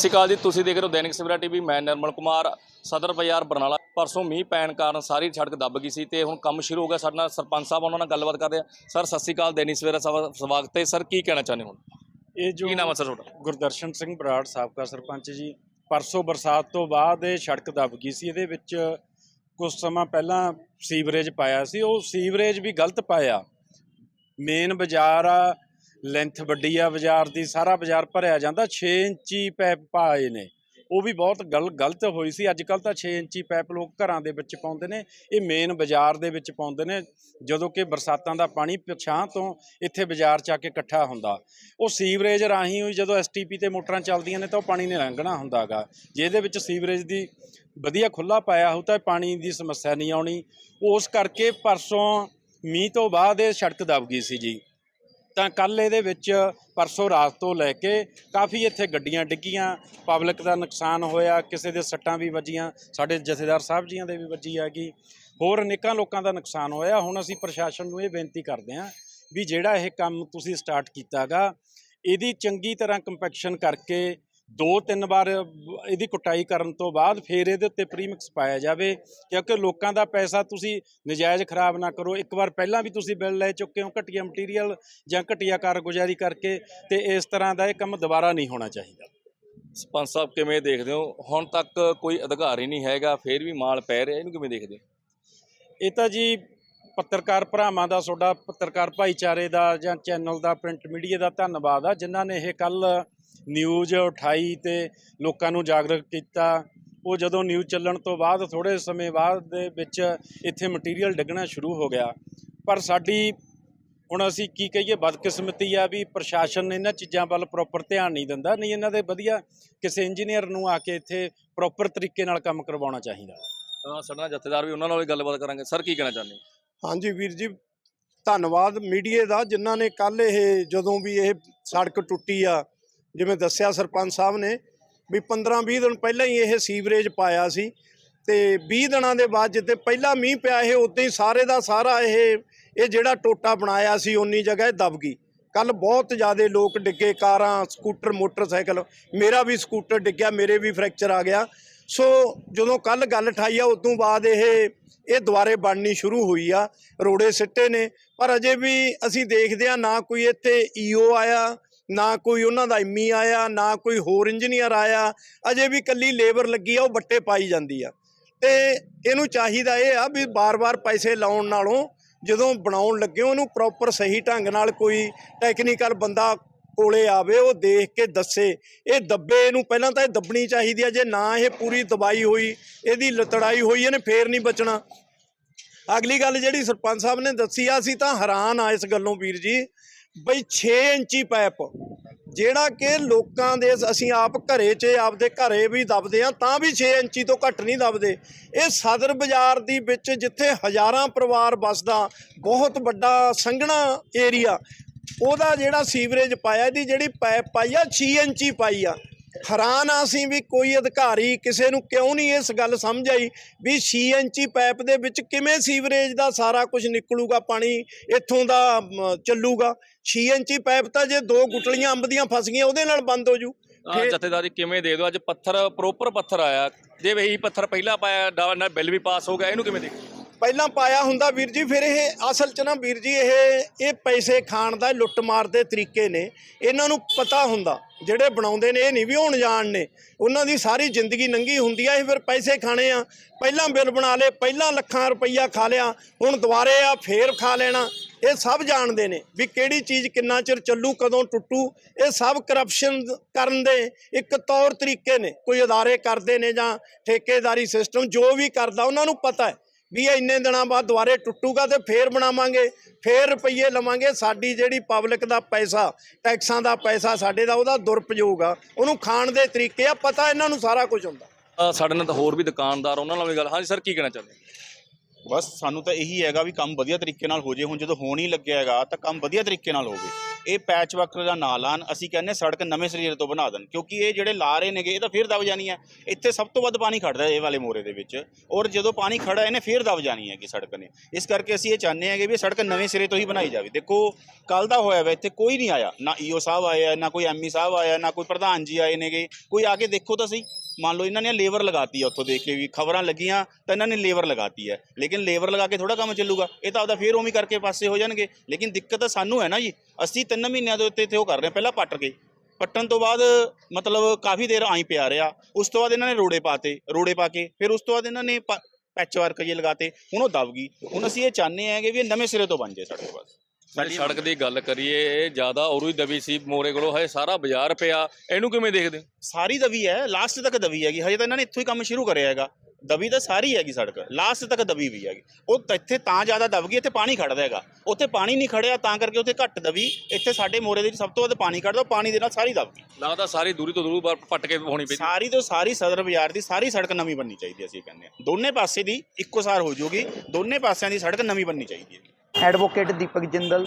ਸਤਿ ਸ਼੍ਰੀ ਅਕਾਲ ਜੀ। ਤੁਸੀਂ ਦੇਖ ਰਹੇ ਹੋ ਦੈਨਿਕ ਸਵੇਰਾ ਟੀਵੀ। ਮੈਂ ਨਿਰਮਲ ਕੁਮਾਰ। ਸਦਰ ਬਾਜ਼ਾਰ ਬਰਨਾਲਾ। ਪਰਸੋਂ ਮੀਂਹ ਪੈਣ ਕਾਰਨ ਸਾਰੀ ਸੜਕ ਦੱਬ ਗਈ ਸੀ ਤੇ ਹੁਣ ਕੰਮ ਸ਼ੁਰੂ ਹੋ ਗਿਆ ਸਾਡੇ ਨਾਲ। ਸਰਪੰਚ ਸਾਹਿਬ ਉਹਨਾਂ ਨਾਲ ਗੱਲਬਾਤ ਕਰਦੇ ਆ ਸਰ ਸਤਿ ਸ਼੍ਰੀ ਅਕਾਲ। ਦੈਨਿਕ ਸਵੇਰਾ ਸਵਾ- ਸਵਾਗਤ ਹੈ। ਸਰ ਕੀ ਕਹਿਣਾ ਚਾਹੁੰਦੇ ਹੋ ਇਹ ਜੋ ਕੀ ਨਾਮ ਹੈ ਸਰ ਤੁਹਾਡਾ? ਗੁਰਦਰਸ਼ਨ ਸਿੰਘ ਬਰਾੜ ਸਾਬਕਾ ਸਰਪੰਚ ਜੀ। ਪਰਸੋਂ ਬਰਸਾਤ ਤੋਂ ਬਾਅਦ ਇਹ ਸੜਕ ਦਬ ਗਈ ਸੀ। ਇਹਦੇ ਵਿੱਚ ਕੁਝ ਸਮਾਂ ਪਹਿਲਾਂ ਸੀਵਰੇਜ ਪਾਇਆ ਸੀ। ਉਹ ਸੀਵਰੇਜ ਵੀ ਗਲਤ ਪਾਇਆ। ਮੇਨ ਬਾਜ਼ਾਰ ਆ ਲੈਂਥ ਵੱਡੀ ਆ, ਬਾਜ਼ਾਰ ਦੀ ਸਾਰਾ ਬਾਜ਼ਾਰ ਭਰਿਆ ਜਾਂਦਾ 6 ਇੰਚੀ ਪੈਪ ਪਾਏ ਨੇ। ਉਹ ਵੀ ਬਹੁਤ ਗਲ, ਗਲਤ ਹੋਈ ਸੀ। ਅੱਜ ਕੱਲ ਤਾਂ 6 ਇੰਚੀ ਪੈਪ ਲੋਕ ਘਰਾਂ ਦੇ ਵਿੱਚ ਪਾਉਂਦੇ ਨੇ। ਇਹ ਮੇਨ ਬਾਜ਼ਾਰ ਦੇ ਵਿੱਚ ਪਾਉਂਦੇ ਨੇ, ਜਦੋਂ ਕਿ ਬਰਸਾਤਾਂ ਦਾ ਪਾਣੀ ਪਛਾਂ ਤੋਂ ਇੱਥੇ ਬਾਜ਼ਾਰ 'ਚ ਆ ਕੇ ਇਕੱਠਾ ਹੁੰਦਾ। ਉਹ ਸੀਵਰੇਜ ਰਾਹੀਂ ਹੋਈ ਜਦੋਂ ਐਸਟੀਪੀ ਤੇ ਮੋਟਰਾਂ ਚੱਲਦੀਆਂ ਨੇ ਤਾਂ ਉਹ ਪਾਣੀ ਨੇ ਲੰਘਣਾ ਹੁੰਦਾਗਾ। ਜੇ ਇਹਦੇ ਵਿੱਚ ਸੀਵਰੇਜ ਦੀ ਵਧੀਆ ਖੁੱਲਾ ਪਾਇਆ ਹੋ ਤਾਂ ਪਾਣੀ ਦੀ ਸਮੱਸਿਆ ਨਹੀਂ ਆਉਣੀ। ਉਸ ਕਰਕੇ ਪਰਸੋਂ ਮੀਂਹ ਤੋਂ ਬਾਅਦ ਇਹ ਸੜਕ ਦਬ ਗਈ ਸੀ ਜੀ। ਤਾਂ ਕੱਲ ਇਹਦੇ ਵਿੱਚ ਪਰਸੋਂ ਰਾਤ ਤੋਂ ਲੈ ਕੇ ਕਾਫੀ ਇੱਥੇ ਗੱਡੀਆਂ ਡਿੱਗੀਆਂ ਪਬਲਿਕ ਦਾ ਨੁਕਸਾਨ ਹੋਇਆ, ਕਿਸੇ ਦੇ ਸੱਟਾਂ ਵੀ ਵੱਜੀਆਂ, ਸਾਡੇ ਜਥੇਦਾਰ ਸਾਹਿਬ ਜੀਆਂ ਦੇ ਵੀ ਵੱਜੀ ਹੈਗੀ। ਹੋਰ ਅਨੇਕਾਂ ਲੋਕਾਂ ਦਾ ਨੁਕਸਾਨ ਹੋਇਆ। ਹੁਣ ਅਸੀਂ ਪ੍ਰਸ਼ਾਸਨ ਨੂੰ ਇਹ ਬੇਨਤੀ ਕਰਦੇ ਹਾਂ ਵੀ ਜਿਹੜਾ ਇਹ ਕੰਮ ਤੁਸੀਂ ਸਟਾਰਟ ਕੀਤਾਗਾ, ਇਹਦੀ ਚੰਗੀ ਤਰ੍ਹਾਂ ਕੰਪੈਕਸ਼ਨ ਕਰਕੇ ਦੋ ਤਿੰਨ ਵਾਰ ਇਹਦੀ ਕੁਟਾਈ ਕਰਨ ਤੋਂ ਬਾਅਦ ਫਿਰ ਇਹਦੇ ਉੱਤੇ ਪ੍ਰੀਮਿਕਸ ਪਾਇਆ ਜਾਵੇ ਕਿਉਂਕਿ ਲੋਕਾਂ ਦਾ ਪੈਸਾ ਤੁਸੀਂ ਨਜਾਇਜ਼ ਖਰਾਬ ਨਾ ਕਰੋ। ਇੱਕ ਵਾਰ ਪਹਿਲਾਂ ਵੀ ਤੁਸੀਂ ਬਿੱਲ ਲੈ ਚੁੱਕੇ ਹੋ ਘਟੀਆ ਮਟੀਰੀਅਲ ਜਾਂ ਘਟੀਆ ਕਾਰਗੁਜ਼ਾਰੀ ਕਰਕੇ ਤੇ ਇਸ ਤਰ੍ਹਾਂ ਦਾ ਇਹ ਕੰਮ ਦੁਬਾਰਾ ਨਹੀਂ ਹੋਣਾ ਚਾਹੀਦਾ। ਸਰਪੰਚ ਸਾਹਿਬ ਕਿਵੇਂ ਦੇਖਦੇ ਹੋ? ਹੁਣ ਤੱਕ ਕੋਈ ਅਧਿਕਾਰੀ ਨਹੀਂ ਹੈਗਾ ਫੇਰ ਵੀ ਮਾਲ ਪੈ ਰਿਹਾ ਇਹਨੂੰ ਕਿਵੇਂ ਦੇਖਦੇ ਹੋ? ਇਹ ਤਾਂ ਜੀ ਪੱਤਰਕਾਰ ਭਰਾਵਾਂ ਦਾ ਤੁਹਾਡਾ ਪੱਤਰਕਾਰ ਭਾਈਚਾਰੇ ਦਾ ਜਾਂ ਚੈਨਲ ਦਾ ਪ੍ਰਿੰਟ ਮੀਡੀਆ ਦਾ ਧੰਨਵਾਦ ਆ ਜਿਨ੍ਹਾਂ ਨੇ ਇਹ ਕੱਲ ਨਿਊਜ਼ ਉਠਾਈ ਤੇ ਲੋਕਾਂ ਨੂੰ ਜਾਗਰੂਕ ਕੀਤਾ। ਉਹ ਜਦੋਂ ਨਿਊਜ਼ ਚੱਲਣ ਤੋਂ ਬਾਅਦ ਥੋੜੇ ਸਮੇਂ ਬਾਅਦ ਦੇ ਵਿੱਚ ਇੱਥੇ ਮਟੀਰੀਅਲ ਡਿੱਗਣਾ ਸ਼ੁਰੂ ਹੋ ਗਿਆ। ਪਰ ਸਾਡੀ ਹੁਣ ਅਸੀਂ ਕੀ ਕਹੀਏ ਬਦਕਿਸਮਤੀ ਆ ਵੀ ਪ੍ਰਸ਼ਾਸਨ ਇਹਨਾਂ ਚੀਜ਼ਾਂ ਵੱਲ ਪ੍ਰੋਪਰ ਧਿਆਨ ਨਹੀਂ ਦਿੰਦਾ ਨਹੀਂ ਇਹਨਾਂ ਦੇ ਵਧੀਆ ਕਿਸੇ ਇੰਜੀਨੀਅਰ ਨੂੰ ਆ ਕੇ ਇੱਥੇ ਪ੍ਰੋਪਰ ਤਰੀਕੇ ਨਾਲ ਕੰਮ ਕਰਵਾਉਣਾ ਚਾਹੀਦਾ। ਤਾਂ ਸਾਡੇ ਜਥੇਦਾਰ ਵੀ ਉਹਨਾਂ ਨਾਲ ਵੀ ਗੱਲਬਾਤ ਕਰਾਂਗੇ। ਸਰ ਕੀ ਕਹਿਣਾ ਚਾਹੁੰਦੇ ਹੋ? ਹਾਂਜੀ ਵੀਰ ਜੀ ਧੰਨਵਾਦ। ਮੀਡੀਆ ਦਾ ਜਿਨ੍ਹਾਂ ਨੇ ਕੱਲ ਇਹ ਜਦੋਂ ਵੀ ਇਹ ਸੜਕ ਟੁੱਟੀ ਆ ਜਿਵੇਂ ਦੱਸਿਆ ਸਰਪੰਚ ਸਾਹਿਬ ਨੇ ਵੀ 15-20 ਦਿਨ ਪਹਿਲਾਂ ਹੀ ਇਹ ਸੀਵਰੇਜ ਪਾਇਆ ਸੀ ਤੇ 20 ਦਿਨਾਂ ਦੇ ਬਾਅਦ ਜਿੱਤੇ ਪਹਿਲਾ ਮੀਂਹ ਪਿਆ ਇਹ, ਉਦੋਂ ਹੀ ਸਾਰੇ ਦਾ ਸਾਰਾ ਇਹ ਇਹ ਜਿਹੜਾ ਟੋਟਾ ਬਣਾਇਆ ਸੀ ਉਨੀ ਜਗ੍ਹਾ ਇਹ ਦਬ ਗਈ। ਕੱਲ ਬਹੁਤ ਜ਼ਿਆਦਾ ਲੋਕ ਡਿੱਗੇ, ਕਾਰਾਂ, ਸਕੂਟਰ, ਮੋਟਰਸਾਈਕਲ, ਮੇਰਾ ਵੀ ਸਕੂਟਰ ਡਿੱਗਿਆ, ਮੇਰੇ ਵੀ ਫ੍ਰੈਕਚਰ ਆ ਗਿਆ। ਸੋ ਜਦੋਂ ਕੱਲ ਗੱਲ ਠਾਈ ਆ, ਉਦੋਂ ਬਾਅਦ ਇਹ ਇਹ ਦੁਬਾਰੇ ਬਣਨੀ ਸ਼ੁਰੂ ਹੋਈ ਆ। ਰੋੜੇ ਸਿੱਟੇ ਨੇ, ਪਰ ਅਜੇ ਵੀ ਅਸੀਂ ਦੇਖਦੇ ਆ, ਨਾ ਕੋਈ ਇੱਥੇ ਈਓ ਆਇਆ ਨਾ ਕੋਈ ਉਹਨਾਂ ਦਾ ਐਮਈ ਆਇਆ, ਨਾ ਕੋਈ ਹੋਰ ਇੰਜੀਨੀਅਰ ਆਇਆ, ਅਜੇ ਵੀ ਕੱਲੀ ਲੇਬਰ ਲੱਗੀ ਆ, ਉਹ ਬੱਟੇ ਪਾਈ ਜਾਂਦੀ ਆ। ਤੇ ਇਹਨੂੰ ਚਾਹੀਦਾ ਇਹ ਆ ਵੀ ਬਾਰ-ਬਾਰ ਪੈਸੇ ਲਾਉਣ ਨਾਲੋਂ ਜਦੋਂ ਬਣਾਉਣ ਲੱਗੇ, ਉਹਨੂੰ ਪ੍ਰੋਪਰ ਸਹੀ ਢੰਗ ਨਾਲ ਕੋਈ ਟੈਕਨੀਕਲ ਬੰਦਾ ਕੋਲੇ ਆਵੇ, ਉਹ ਦੇਖ ਕੇ ਦੱਸੇ। ਇਹ ਦੱਬੇ ਇਹਨੂੰ, ਪਹਿਲਾਂ ਤਾਂ ਇਹ ਦੱਬਣੀ ਚਾਹੀਦੀ ਆ, ਜੇ ਨਾ ਇਹ ਪੂਰੀ ਦਬਾਈ ਹੋਈ, ਇਹਦੀ ਲਤੜਾਈ ਹੋਈ, ਇਹਨੇ ਫੇਰ ਨਹੀਂ ਬਚਣਾ। ਅਗਲੀ ਗੱਲ ਜਿਹੜੀ ਸਰਪੰਚ ਸਾਹਿਬ ਨੇ ਦੱਸੀ ਆ, ਅਸੀਂ ਤਾਂ ਹੈਰਾਨ ਆ ਇਸ ਗੱਲੋਂ ਵੀਰ ਜੀ। ਬਈ 6 ਇੰਚੀ ਪਾਈਪ ਜਿਹੜਾ ਕਿ ਲੋਕਾਂ ਦੇ ਅਸੀਂ ਆਪ ਘਰੇ 'ਚ ਆਪਦੇ ਘਰੇ ਵੀ ਦਬਦੇ ਆ ਤਾਂ ਵੀ 6 ਇੰਚੀ ਤੋਂ ਘੱਟ ਨਹੀਂ ਦਬਦੇ। ਇਹ ਸਦਰ ਬਾਜ਼ਾਰ ਦੀ ਵਿੱਚ ਜਿੱਥੇ ਹਜ਼ਾਰਾਂ ਪਰਿਵਾਰ ਵੱਸਦਾ, ਬਹੁਤ ਵੱਡਾ ਸੰਘਣਾ ਏਰੀਆ ਉਹਦਾ ਜਿਹੜਾ ਸੀਵਰੇਜ ਪਾਇਆ, ਇਹਦੀ ਜਿਹੜੀ ਪਾਈਪ ਪਾਈ ਆ 6 ਇੰਚੀ ਪਾਈ ਆ। ਹੈਰਾਨ ਆ ਅਸੀਂ ਵੀ ਕੋਈ ਅਧਿਕਾਰੀ ਕਿਸੇ ਨੂੰ ਕਿਉਂ ਨਹੀਂ ਇਸ ਗੱਲ ਸਮਝ ਆਈ ਵੀ 6 ਇੰਚੀ ਪਾਈਪ ਦੇ ਵਿੱਚ ਕਿਵੇਂ ਸੀਵਰੇਜ ਦਾ ਸਾਰਾ ਕੁਝ ਨਿਕਲੂਗਾ ਪਾਣੀ ਇੱਥੋਂ ਦਾ ਚੱਲੂਗਾ। 6 ਇੰਚੀ ਪਾਈਪ ਤਾਂ ਜੇ ਦੋ ਗੁਟਲੀਆਂ ਅੰਬ ਦੀਆਂ ਫਸ ਗਈਆਂ ਉਹਦੇ ਨਾਲ ਬੰਦ ਹੋ ਜੂ। ਜਥੇਦਾਰੀ ਕਿਵੇਂ ਦੇ ਦਿਓ? ਅੱਜ ਪੱਥਰ ਪ੍ਰੋਪਰ ਪੱਥਰ ਆਇਆ। ਜੇ ਇਹੀ ਪੱਥਰ ਪਹਿਲਾਂ ਪਾਇਆ ਡਾ- ਨਾਲ ਬਿੱਲ ਵੀ ਪਾਸ ਹੋ ਗਿਆ ਇਹਨੂੰ ਕਿਵੇਂ ਹੋ? ਪਹਿਲਾਂ ਪਾਇਆ ਹੁੰਦਾ ਵੀਰ ਜੀ ਫਿਰ ਇਹ ਅਸਲ 'ਚ ਨਾ ਵੀਰ ਜੀ ਇਹ ਇਹ ਪੈਸੇ ਖਾਣ ਦਾ ਲੁੱਟਮਾਰ ਦੇ ਤਰੀਕੇ ਨੇ। ਇਹਨਾਂ ਨੂੰ ਪਤਾ ਹੁੰਦਾ। ਜਿਹੜੇ ਬਣਾਉਂਦੇ ਨੇ, ਇਹ ਨਹੀਂ ਵੀ ਹੁਣ ਜਾਣ ਨੇ। ਉਹਨਾਂ ਦੀ ਸਾਰੀ ਜ਼ਿੰਦਗੀ ਨੰਗੀ ਹੁੰਦੀ ਆ, ਇਹ ਫਿਰ ਪੈਸੇ ਖਾਣੇ ਆ। ਪਹਿਲਾਂ ਬਿੱਲ ਬਣਾ ਲੇ ਪਹਿਲਾਂ ਲੱਖਾਂ ਰੁਪਈਆ ਖਾ ਲਿਆ, ਹੁਣ ਦੁਬਾਰੇ ਆ, ਫੇਰ ਖਾ ਲੈਣਾ। ਇਹ ਸਭ ਜਾਣਦੇ ਨੇ ਵੀ ਕਿਹੜੀ ਚੀਜ਼ ਕਿੰਨਾ ਚਿਰ ਚੱਲੂ, ਕਦੋਂ ਟੁੱਟੂ। ਇਹ ਸਭ ਕਰਪਸ਼ਨ ਕਰਨ ਦੇ ਇੱਕ ਤੌਰ ਤਰੀਕੇ ਨੇ। ਕੋਈ ਅਦਾਰੇ ਕਰਦੇ ਨੇ ਜਾਂ ਠੇਕੇਦਾਰੀ ਸਿਸਟਮ ਜੋ ਵੀ ਕਰਦਾ, ਉਹਨਾਂ ਨੂੰ ਪਤਾ ਹੈ। ਵੀ ਇਹ ਇੰਨੇ ਦਿਨਾਂ ਬਾਅਦ ਦੁਬਾਰੇ ਟੁੱਟੂਗਾ ਤੇ ਫੇਰ ਬਣਾਵਾਂਗੇ, ਫੇਰ ਰੁਪਈਏ ਲਵਾਂਗੇ, ਸਾਡੀ ਜਿਹੜੀ ਪਬਲਿਕ ਦਾ ਪੈਸਾ ਟੈਕਸਾਂ ਦਾ ਪੈਸਾ ਸਾਡੇ ਦਾ, ਉਹਦਾ ਦੁਰਪਯੋਗ ਆ। ਉਹਨੂੰ ਖਾਣ ਦੇ ਤਰੀਕੇ ਆ, ਪਤਾ ਇਹਨਾਂ ਨੂੰ ਸਾਰਾ ਕੁਝ ਹੁੰਦਾ। ਸਾਡੇ ਨਾਲ ਤਾਂ ਹੋਰ ਵੀ ਦੁਕਾਨਦਾਰ, ਉਹਨਾਂ ਨਾਲ ਵੀ ਗੱਲ। ਹਾਂਜੀ ਸਰ ਕੀ ਕਹਿਣਾ ਚਾਹੁੰਦੇ? ਬਸ ਸਾਨੂੰ ਤਾਂ ਇਹੀ ਹੈਗਾ ਵੀ ਕੰਮ ਵਧੀਆ ਤਰੀਕੇ ਨਾਲ ਹੋ ਜੇ। ਹੁਣ ਜਦੋਂ ਹੋਣ ਹੀ ਲੱਗਿਆ ਹੈਗਾ, ਤਾਂ ਕੰਮ ਵਧੀਆ ਤਰੀਕੇ ਨਾਲ ਹੋਵੇ। ਇਹ ਪੈਚ ਵਰਕ ਦਾ ਨਾ ਲਾਣ, ਅਸੀਂ ਕਹਿੰਦੇ ਸੜਕ ਨਵੇਂ ਸਰੀਰ ਤੋਂ ਬਣਾ ਦੇਣ। ਕਿਉਂਕਿ ਇਹ ਜਿਹੜੇ ਲਾ ਰਹੇ ਨੇਗੇ, ਇਹ ਤਾਂ ਫੇਰ ਦਬ ਜਾਣੀ ਹੈ। ਇੱਥੇ ਸਭ ਤੋਂ ਵੱਧ ਪਾਣੀ ਖੜਦਾ ਇਹ ਵਾਲੇ ਮੋਰੇ ਦੇ ਵਿੱਚ। ਔਰ ਜਦੋਂ ਪਾਣੀ ਖੜਾ, ਇਹਨੇ ਫੇਰ ਦਬ ਜਾਣੀ ਹੈਗੀ ਸੜਕ ਨੇ। ਇਸ ਕਰਕੇ ਅਸੀਂ ਇਹ ਚਾਹੁੰਦੇ ਹੈਗੇ ਵੀ ਸੜਕ ਨਵੇਂ ਸਿਰੇ ਤੋਂ ਹੀ ਬਣਾਈ ਜਾਵੇ। ਦੇਖੋ ਕੱਲ ਦਾ ਹੋਇਆ ਵਾ, ਇੱਥੇ ਕੋਈ ਨਹੀਂ ਆਇਆ। ਨਾ ਈਓ ਸਾਹਿਬ ਆਇਆ ਨਾ ਕੋਈ ਐਮਈ ਸਾਹਿਬ ਆਇਆ, ਨਾ ਕੋਈ ਪ੍ਰਧਾਨ ਜੀ ਆਏ ਨੇਗੇ। ਕੋਈ ਆ ਕੇ ਦੇਖੋ ਤਾਂ ਸਹੀ। ਮੰਨ ਲਓ ਇਹਨਾਂ ਨੇ ਲੇਬਰ ਲਗਾਤੀ ਹੈ ਉੱਥੋਂ ਦੇਖ ਕੇ ਵੀ। ਖਬਰਾਂ ਲੱਗੀਆਂ ਤਾਂ ਇਹਨਾਂ ਨੇ ਲੇਬਰ ਲਗਾਤੀ ਹੈ। ਲੇਕਿਨ ਲੇਬਰ ਲਗਾ ਕੇ ਥੋੜਾ ਕੰਮ ਚੱਲੂਗਾ ਇਹ ਤਾਂ ਆਪਦਾ ਫੇਰ ਉਵੇਂ ਹੀ ਕਰਕੇ ਪਾਸੇ ਹੋ ਜਾਣਗੇ। ਲੇਕਿਨ ਦਿੱਕਤ ਤਾਂ ਸਾਨੂੰ ਹੈ ਨਾ ਜੀ ਅਸੀਂ ਤਿੰਨ ਮਹੀਨਿਆਂ ਦੇ ਉੱਤੇ ਇੱਥੇ ਉਹ ਕਰ ਰਹੇ ਹਾਂ ਪਹਿਲਾਂ ਪੱਟ ਕੇ। ਪੱਟਣ ਤੋਂ ਬਾਅਦ ਮਤਲਬ ਕਾਫੀ ਦੇਰ ਆਈ ਪਿਆ ਰਿਹਾ। ਉਸ ਤੋਂ ਬਾਅਦ ਇਹਨਾਂ ਨੇ ਰੋੜੇ ਪਾਤੇ ਰੋੜੇ ਪਾ ਕੇ ਫਿਰ ਉਸ ਤੋਂ ਬਾਅਦ ਇਹਨਾਂ ਨੇ ਪੈਚ ਵਰਕ ਜੇ ਲਗਾਤੇ ਹੁਣ ਉਹ ਦਬ ਗਈ। ਹੁਣ ਅਸੀਂ ਇਹ ਚਾਹੁੰਦੇ ਕਿ ਵੀ ਇਹ ਨਵੇਂ ਸਿਰੇ ਤੋਂ ਬਣ ਜਾਏ ਸਾਡੇ ਬਸ। ਸਾਡੀ ਸੜਕ ਦੀ ਗੱਲ ਕਰੀਏ ਇਹ ਜ਼ਿਆਦਾ ਔਰੂ ਹੀ ਦਬੀ ਸੀ ਮੋਰੇ ਕੋਲੋਂ ਹੈ ਸਾਰਾ ਬਾਜ਼ਾਰ ਪਿਆ। ਇਹਨੂੰ ਕਿਵੇਂ ਦੇਖਦੇ? ਸਾਰੀ ਦਬੀ ਹੈ ਲਾਸਟ ਤੱਕ ਦਬੀ ਹੈਗੀ ਹਜੇ ਤਾਂ ਇਹਨਾਂ ਨੇ ਇੱਥੋਂ ਹੀ ਕੰਮ ਸ਼ੁਰੂ ਕਰਿਆ ਹੈਗਾ। ਦਬੀ ਤਾਂ ਸਾਰੀ ਹੈਗੀ ਸੜਕ। ਲਾਸਟ ਤੱਕ ਦਬੀ ਵੀ ਹੈਗੀ। ਉਹ ਤਾਂ ਇੱਥੇ ਤਾਂ ਜ਼ਿਆਦਾ ਦਬ ਗਈ ਇੱਥੇ ਪਾਣੀ ਖੜਦਾ ਹੈਗਾ। ਉੱਥੇ ਪਾਣੀ ਨਹੀਂ ਖੜਿਆ ਤਾਂ ਕਰਕੇ ਉੱਥੇ ਘੱਟ ਦਬੀ। ਇੱਥੇ ਸਾਡੇ ਮੋਰੇ ਦੇ ਵਿੱਚ ਸਭ ਤੋਂ ਵੱਧ ਪਾਣੀ ਖੜਦਾ ਉਹ ਪਾਣੀ ਦੇ ਨਾਲ ਸਾਰੀ ਦਬ ਗਈ। ਲੱਗਦਾ ਸਾਰੀ ਦੂਰੀ ਤੋਂ ਦੂਰ ਪੱਟ ਕੇ ਹੋਣੀ ਪਈ ਸਾਰੀ ਤੋਂ ਸਾਰੀ ਸਦਰ ਬਾਜ਼ਾਰ ਦੀ ਸਾਰੀ ਸੜਕ ਨਵੀਂ ਬਣਨੀ ਚਾਹੀਦੀ ਹੈ ਅਸੀਂ ਕਹਿੰਦੇ ਹਾਂ। ਦੋਨੇ ਪਾਸੇ ਦੀ ਇੱਕੋ ਸਾਰ ਹੋ ਜਾਊਗੀ ਦੋਨੇ ਪਾਸਿਆਂ ਦੀ ਸੜਕ ਨਵੀਂ ਬਣਨੀ ਚਾਹੀਦੀ ਹੈ। ਐਡਵੋਕੇਟ ਦੀਪਕ ਜਿੰਦਲ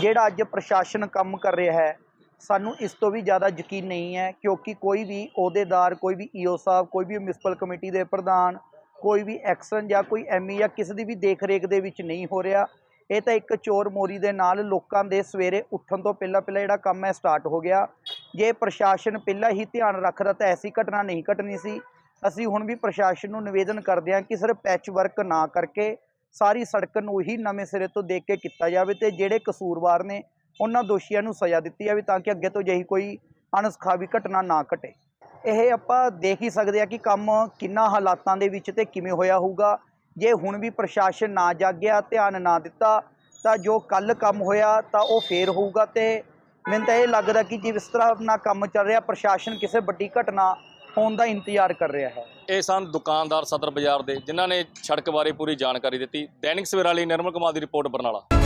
ਜਿਹੜਾ ਅੱਜ ਪ੍ਰਸ਼ਾਸਨ ਕੰਮ ਕਰ ਰਿਹਾ ਹੈ ਸਾਨੂੰ ਇਸ ਤੋਂ ਵੀ ਜ਼ਿਆਦਾ ਯਕੀਨ ਨਹੀਂ ਹੈ ਕਿਉਂਕਿ ਕੋਈ ਵੀ ਅਹੁਦੇਦਾਰ, ਕੋਈ ਵੀ ਈਓ ਸਾਹਿਬ, ਕੋਈ ਵੀ ਮਿਊਨਿਸਪਲ ਕਮੇਟੀ ਦੇ ਪ੍ਰਧਾਨ, ਕੋਈ ਵੀ ਐਕਸ਼ਨ ਜਾਂ ਕੋਈ ਐਮਈ ਜਾਂ ਕਿਸੇ ਦੀ ਵੀ ਦੇਖ ਰੇਖ ਦੇ ਵਿੱਚ ਨਹੀਂ ਹੋ ਰਿਹਾ। ਇਹ ਤਾਂ ਇੱਕ ਚੋਰ ਮੋਰੀ ਦੇ ਨਾਲ ਲੋਕਾਂ ਦੇ ਸਵੇਰੇ ਉੱਠਣ ਤੋਂ ਪਹਿਲਾਂ ਪਹਿਲਾਂ ਜਿਹੜਾ ਕੰਮ ਹੈ ਸਟਾਰਟ ਹੋ ਗਿਆ। ਜੇ ਪ੍ਰਸ਼ਾਸਨ ਪਹਿਲਾਂ ਹੀ ਧਿਆਨ ਰੱਖਦਾ ਤਾਂ ਐਸੀ ਘਟਨਾ ਨਹੀਂ ਘਟਣੀ ਸੀ। ਅਸੀਂ ਹੁਣ ਵੀ ਪ੍ਰਸ਼ਾਸਨ ਨੂੰ ਨਿਵੇਦਨ ਕਰਦੇ ਹਾਂ ਕਿ ਸਿਰਫ ਪੈਚ ਵਰਕ ਨਾ ਕਰਕੇ ਸਾਰੀ ਸੜਕ ਨੂੰ ਹੀ ਨਵੇਂ ਸਿਰੇ ਤੋਂ ਦੇਖ ਕੇ ਕੀਤਾ ਜਾਵੇ ਤੇ ਜਿਹੜੇ ਕਸੂਰਵਾਰ ਨੇ ਉਹਨਾਂ ਦੋਸ਼ੀਆਂ ਨੂੰ ਸਜ਼ਾ ਦਿੱਤੀ ਜਾਵੇ ਤਾਂ ਕਿ ਅੱਗੇ ਤੋਂ ਜਿਹੀ ਕੋਈ ਅਣਸਖਾਵੀ ਘਟਨਾ ਨਾ ਘਟੇ। ਇਹ ਆਪਾਂ ਦੇਖ ਹੀ ਸਕਦੇ ਆ ਕਿ ਕੰਮ ਕਿੰਨਾ ਹਾਲਾਤਾਂ ਦੇ ਵਿੱਚ ਤੇ ਕਿਵੇਂ ਹੋਇਆ ਹੋਊਗਾ। ਜੇ ਹੁਣ ਵੀ ਪ੍ਰਸ਼ਾਸਨ ਨਾ ਜਾਗਿਆ, ਧਿਆਨ ਨਾ ਦਿੱਤਾ, ਤਾਂ ਜੋ ਕੱਲ ਕੰਮ ਹੋਇਆ ਤਾਂ ਉਹ ਫੇਰ ਹੋਊਗਾ ਤੇ ਮੈਨੂੰ ਤਾਂ ਇਹ ਲੱਗਦਾ ਕਿ ਜਿਸ ਤਰ੍ਹਾਂ ਆਪਣਾ ਕੰਮ ਚੱਲ ਰਿਹਾ, ਪ੍ਰਸ਼ਾਸਨ ਕਿਸੇ ਵੱਡੀ ਘਟਨਾ ਹੋਣ ਦਾ ਇੰਤਜ਼ਾਰ ਕਰ ਰਿਹਾ ਹੈ। ਇਹ ਸਨ ਦੁਕਾਨਦਾਰ ਸਦਰ ਬਾਜ਼ਾਰ ਦੇ, ਜਿਨ੍ਹਾਂ ਨੇ ਸੜਕ ਬਾਰੇ ਪੂਰੀ ਜਾਣਕਾਰੀ ਦਿੱਤੀ। ਦੈਨਿਕ ਸਵੇਰਾ ਲਈ ਨਿਰਮਲ ਕੁਮਾਰ ਦੀ ਰਿਪੋਰਟ ਬਰਨਾਲਾ।